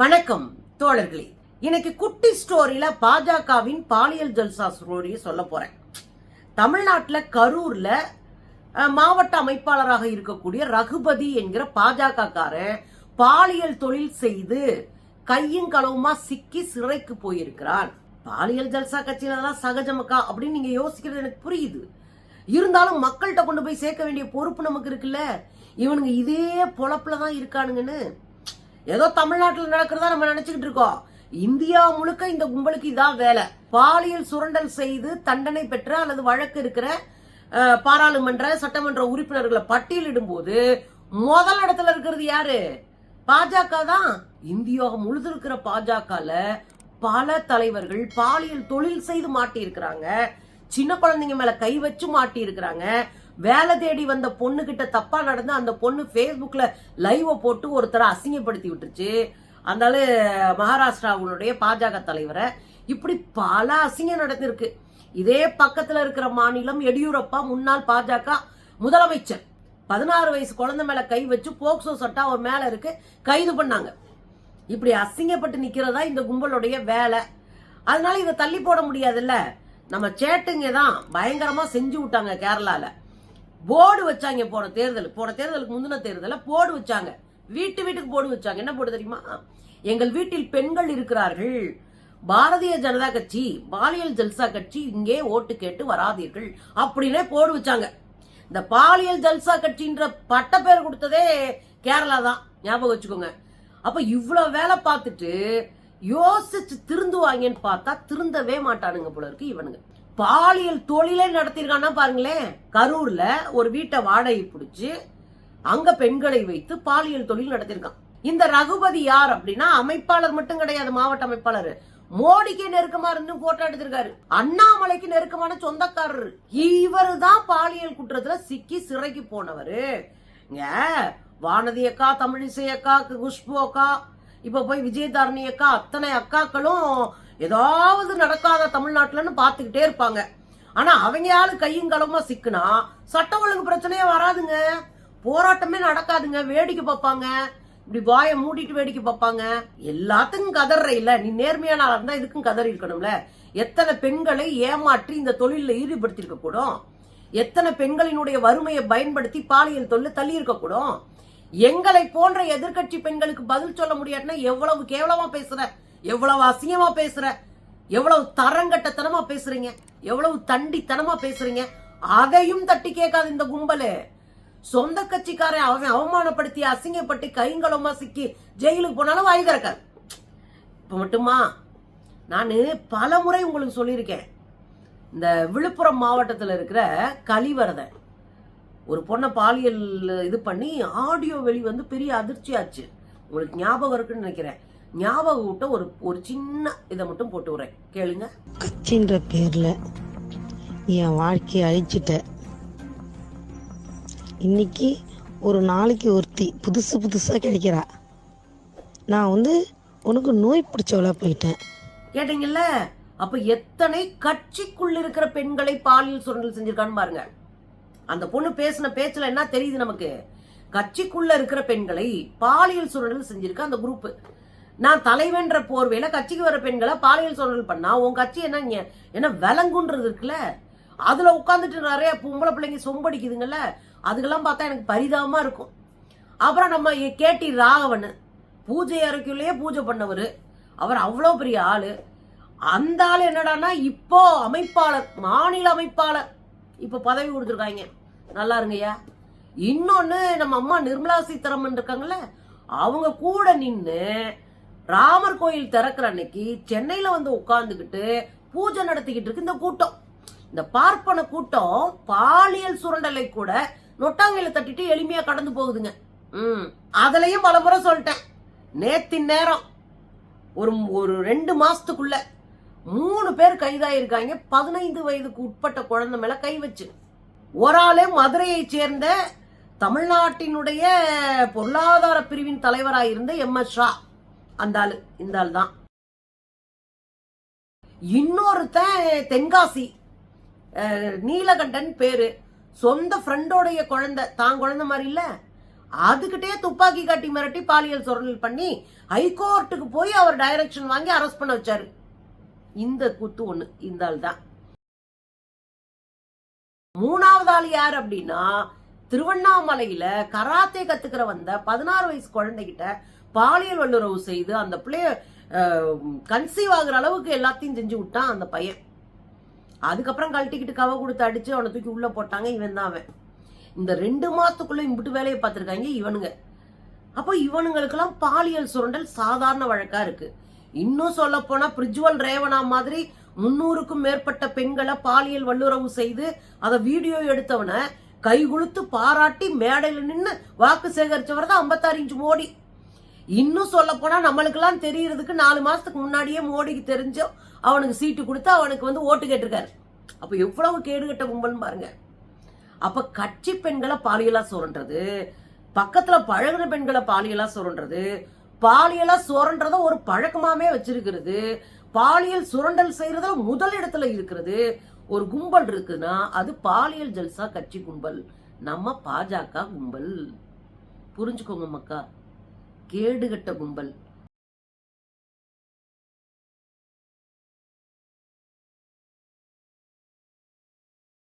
வணக்கம் தோழர்களே. இன்னைக்கு குட்டி ஸ்டோரியில பாஜகவின் பாலியல் ஜல்சா ஸ்டோரியை சொல்ல போறேன். தமிழ்நாட்டில் கரூர்ல மாவட்ட அமைப்பாளராக இருக்கக்கூடிய ரகுபதி என்கிற பாஜக காரன் பாலியல் தொழில் செய்து கையும் களவுமா சிக்கி சிறைக்கு போயிருக்கிறான். பாலியல் ஜல்சா கட்சியில அதெல்லாம் சகஜமக்கா அப்படின்னு நீங்க யோசிக்கிறது எனக்கு புரியுது. இருந்தாலும் மக்கள்கிட்ட கொண்டு போய் சேர்க்க வேண்டிய பொறுப்பு நமக்கு இருக்குல்ல? இவனுங்க இதே பொழப்புல தான் இருக்கானுங்கன்னு. ஏதோ தமிழ்நாட்டில் நடக்கிறதா நம்ம நினைச்சுக்கிட்டு இருக்கோம். இந்தியா முழுக்க இந்த கும்பலுக்கு இதான் வேலை. பாலியல் சுரண்டல் செய்து தண்டனை பெற்ற அல்லது வழக்கு இருக்கிற பாராளுமன்ற சட்டமன்ற உறுப்பினர்களை பட்டியலிடும் போது முதல் இடத்துல இருக்கிறது யாரு? பாஜக தான். இந்தியா முழுது இருக்கிற பாஜகல பல தலைவர்கள் பாலியல் தொழில் செய்து மாட்டி இருக்கிறாங்க சின்ன குழந்தைங்க மேல கை வச்சு மாட்டி இருக்கிறாங்க வேலை தேடி வந்த பொண்ணு கிட்ட தப்பா நடந்து அந்த பொண்ணு Facebookல லைவ போட்டு ஒருத்தரை அசிங்கப்படுத்தி விட்டுருச்சு. அதனால மகாராஷ்டிராவுடைய பாஜக தலைவரை இப்படி பல அசிங்கம் நடந்திருக்கு. இதே பக்கத்துல இருக்கிற மாநிலம் எடியூரப்பா முன்னாள் பாஜக முதலமைச்சர். பதினாறு வயசு குழந்தை மேல கை வச்சு போக்சோ சட்டா அவர் மேல இருக்கு கைது பண்ணாங்க. இப்படி அசிங்கப்பட்டு நிக்கிறதா இந்த கும்பலுடைய வேலை. அதனால இதை தள்ளி போட முடியாதுல்ல. நம்ம சேட்டுங்க தான் பயங்கரமா செஞ்சு விட்டாங்க கேரளால. போர்டு வச்சாங்க போன தேர்தல் போன தேர்தலுக்கு முந்தின தேர்தல போர்டு வச்சாங்க. வீட்டு வீட்டுக்கு போர்டு வச்சாங்க. என்ன போர்டு தெரியுமா? எங்கள் வீட்டில் பெண்கள் இருக்கிறார்கள். பாரதிய ஜனதா கட்சி பாலியல் ஜல்சா கட்சி இங்கே ஓட்டு கேட்டு வராதீர்கள் அப்படின்னே போர்டு வச்சாங்க. இந்த பாலியல் ஜல்சா கட்சின்ற பட்ட பேர் கொடுத்ததே கேரளா தான். ஞாபகம் வச்சுக்கோங்க. அப்ப இவ்வளவு வேலை பார்த்துட்டு யோசிச்சு திருந்துவாங்கன்னு பார்த்தா திருந்தவே மாட்டானுங்க போல இருக்கு இவனுங்க. பாலியல் தொழிலே நடத்தியிருக்கான்னா பாருங்களேன். கரூர்ல ஒரு வீட்டை வாடகை பிடிச்சி அங்க பெண்களை வைத்து பாலியல் தொழில் நடத்திருக்கான் இந்த ரகுபதி யார் அப்படின்னா அமைப்பாளர் மட்டும் கிடையாது மாவட்ட அமைப்பாளர். மோடிக்கு நெருக்கமா இருந்து போட்டோ எடுத்திருக்காரு. அண்ணாமலைக்கு நெருக்கமான சொந்தக்காரர். இவரு தான் பாலியல் குற்றத்துல சிக்கி சிறைக்கு போனவரு. வானதி அக்கா தமிழிசை அக்கா குஷ்பு அக்கா இப்ப போய் விஜயதாரணி அக்கா அத்தனை அக்காக்களும் ஏதாவது நடக்காத தமிழ்நாட்டில்னு பார்த்துக்கிட்டே இருப்பாங்க. ஆனா அவங்க ஆளு கையும் களமா சிக்குனா சட்ட ஒழுங்கு பிரச்சனையே வராதுங்க. போராட்டமே நடக்காதுங்க. வேடிக்கை பார்ப்பாங்க. இப்படி வாயை மூடிட்டு வேடிக்கை பார்ப்பாங்க. எல்லாத்துக்கும் கதற இல்ல நீ நேர்மையான ஆளா இருந்தா இதுக்கும் கதறி இருக்கணும்ல. எத்தனை பெண்களை ஏமாற்றி இந்த தொழில ஈடுபடுத்திருக்க கூடும்? எத்தனை பெண்களினுடைய வறுமையை பயன்படுத்தி பாலியல் தொழில் தள்ளி இருக்க கூடும்? எங்களை போன்ற எதிர்க்கட்சி பெண்களுக்கு பதில் சொல்ல முடியாதுன்னா எவ்வளவு கேவலமா பேசுற? எவ்வளவு அசிங்கமா பேசுற? எவ்வளவு தரங்கட்டத்தனமா பேசுறீங்க? எவ்வளவு தண்டித்தனமா பேசுறீங்க? அதையும் தட்டி கேட்காது இந்த கும்பலு. சொந்த கட்சிக்காரன் அவன் அவமானப்படுத்தி அசிங்கப்பட்டு கைங்களமா சிக்கி ஜெயிலுக்கு போனாலும் வாய் திறக்காது இப்ப மட்டுமா? நான் பல முறை உங்களுக்கு சொல்லியிருக்கேன். இந்த விழுப்புரம் மாவட்டத்தில் இருக்கிற கலிவரதன் ஒரு பொண்ணை பாலியல் இது பண்ணி ஆடியோ வெளி வந்து பெரிய அதிர்ச்சியாச்சு. உங்களுக்கு ஞாபகம் இருக்குன்னு நினைக்கிறேன். ஞாபகம் விட்ட ஒரு ஒரு சின்ன இதை மட்டும் போட்டு விடுறேன். கேளுங்க. கட்சின்ற பேர்ல என் வாழ்க்கையை அழிச்சிட்ட. இன்னைக்கு ஒரு நாளைக்கு ஒருத்தி புதுசு புதுசா கிடைக்கிறா. நான் வந்து உனக்கு நோய் பிடிச்சவளா போயிட்டேன். கேட்டீங்கல்ல? அப்ப எத்தனை கட்சிக்குள்ள இருக்கிற பெண்களை பாலியல் சுரண்டல் செஞ்சிருக்கான்னு பாருங்க. அந்த பொண்ணு பேசின பேச்சுல என்ன தெரியுது நமக்கு? கட்சிக்குள்ள இருக்கிற பெண்களை பாலியல் சுரண்டல் செஞ்சிருக்க அந்த குரூப் நான் தலைவன்ற போர்வையில கட்சிக்கு வர பெண்களை பாலியல் சூழல் பண்ணா? உன் கட்சி என்ன என்ன விலங்குன்றது இருக்குல்ல? அதுல உட்காந்துட்டு நிறைய பொம்பளை பிள்ளைங்க சொம்படிக்குதுங்கல்ல? அதுக்கெல்லாம் பார்த்தா எனக்கு பரிதாபமா இருக்கும். அப்புறம் நம்ம கேட்டி ராகவன் பூஜை அறைக்குள்ளேயே பூஜை பண்ணவர். அவர் அவ்வளோ பெரிய ஆளு. அந்த ஆள் என்னடான்னா இப்போ அமைப்பாளர் மாநில அமைப்பாளர். இப்போ பதவி கொடுத்துருக்காங்க. நல்லா இருங்கய்யா இன்னொன்று நம்ம அம்மா நிர்மலா சீதாராமன் இருக்காங்கல்ல அவங்க கூட நின்று ராமர் கோயில் திறக்கிற அன்னைக்கு சென்னையில வந்து உட்கார்ந்துக்கிட்டு பூஜை நடத்திக்கிட்டு இருக்கு இந்த கூட்டம். இந்த பார்ப்பன கூட்டம் பாலியல் சுரண்டலை கூட நொட்டாங்கையில தட்டிட்டு எளிமையா கடந்து போகுதுங்க. ம் அதுலயும் பல முறை சொல்லிட்டேன். நேத்தின் நேரம் ஒரு ஒரு ரெண்டு மாசத்துக்குள்ள மூணு பேர் கைதாயிருக்காங்க. பதினைந்து வயதுக்கு உட்பட்ட குழந்தை மேல கை வச்சு. ஒரு ஆளே மதுரையைச் சேர்ந்த தமிழ்நாட்டினுடைய பொருளாதார பிரிவின் தலைவராயிருந்த எம் எஸ் ஷா. அந்த ஆளு இந்த ஆள் தான் இன்னொருத்தன் தென்காசி. அஹ், நீலகண்டன் பேரு. சொந்த ஃப்ரெண்டோடைய குழந்தை. தான் குழந்தை மாதிரி இல்ல. அதுக்கிட்டே துப்பாக்கி காட்டி மிரட்டி பாலியல் சுரண்டல் பண்ணி ஹைகோர்ட்டுக்கு போய் அவர் டைரக்ஷன் வாங்கி அரெஸ்ட் பண்ண வச்சாரு. இந்த குத்து ஒண்ணு இந்த ஆள் தான் மூணாவது ஆள் யார் அப்படின்னா திருவண்ணாமலையில கராத்தே கத்துக்கிற வந்த பதினாறு வயசு குழந்தைகிட்ட பாலியல் வல்லுறவு செய்து அந்த பிள்ளைய கன்சீவ் ஆகுற அளவுக்கு எல்லாத்தையும் செஞ்சு விட்டான் அந்த பையன். அதுக்கப்புறம் கழட்டிக்கிட்டு கவ கொடுத்து அடிச்சு அவனை தூக்கி உள்ள போட்டாங்க இவன் தான் அவன். இந்த ரெண்டு மாசத்துக்குள்ள இம்பிட்டு வேலையை பார்த்துருக்காங்க இவனுங்க. அப்போ இவனுங்களுக்கெல்லாம் பாலியல் சுரண்டல் சாதாரண வழக்கா இருக்கு. இன்னும் சொல்ல போனா பிரிஜுவல் ரேவனா மாதிரி முன்னூறுக்கும் மேற்பட்ட பெண்களை பாலியல் வல்லுறவு செய்து அதை வீடியோ எடுத்தவனை கை கொடுத்து பாராட்டி மேடையில் நின்று வாக்கு சேகரிச்சவர் தான் ஐம்பத்தாறு இன்ச்சு மோடி. இன்னும் சொல்ல போனா நம்மளுக்கெல்லாம் தெரியறதுக்கு நாலு மாசத்துக்கு முன்னாடியே மோடிக்கு தெரிஞ்சோ அவனுக்கு சீட்டு கொடுத்து அவனுக்கு வந்து ஓட்டு கேட்டிருக்காரு. அப்ப எவ்வளவு கேடுகட்ட கும்பல்னு பாருங்க. அப்ப கட்சி பெண்களை பாலியலா சுரண்டது பக்கத்துல பழகுன பெண்களை பாலியலா சுரண்டது பாலியலா சுரண்டத ஒரு பழக்கமாவே வச்சிருக்கிறது. பாலியல் சுரண்டல் செய்யறதுல முதல் இடத்துல இருக்கிறது ஒரு கும்பல் இருக்குன்னா அது பாலியல் ஜல்சா கட்சி கும்பல். நம்ம பாஜக கும்பல். புரிஞ்சுக்கோங்க மக்கா. கேடுகட்ட கும்பல்.